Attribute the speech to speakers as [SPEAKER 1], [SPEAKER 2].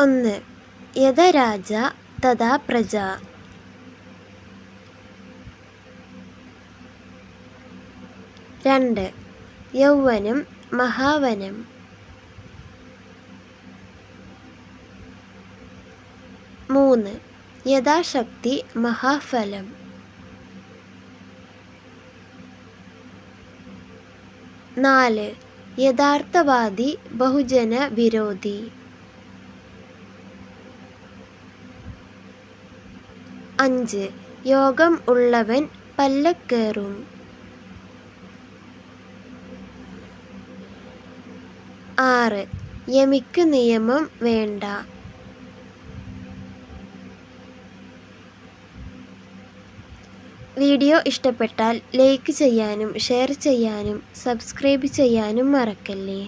[SPEAKER 1] ഒന്ന്. യഥരാജ തഥാ പ്രജ. രണ്ട്. യൗവനം മഹാവനം. മൂന്ന്. യഥാശക്തി മഹാഫലം. നാല്. യഥാർത്ഥവാദി ബഹുജന വിരോധി അഞ്ച്. യോഗം ഉള്ളവൻ പല്ലക്കേറും. ആറ്. യമിക്ക് നിയമം വേണ്ട. വീഡിയോ ഇഷ്ടപ്പെട്ടാൽ ലൈക്ക് ചെയ്യാനും ഷെയർ ചെയ്യാനും സബ്സ്ക്രൈബ് ചെയ്യാനും മറക്കല്ലേ?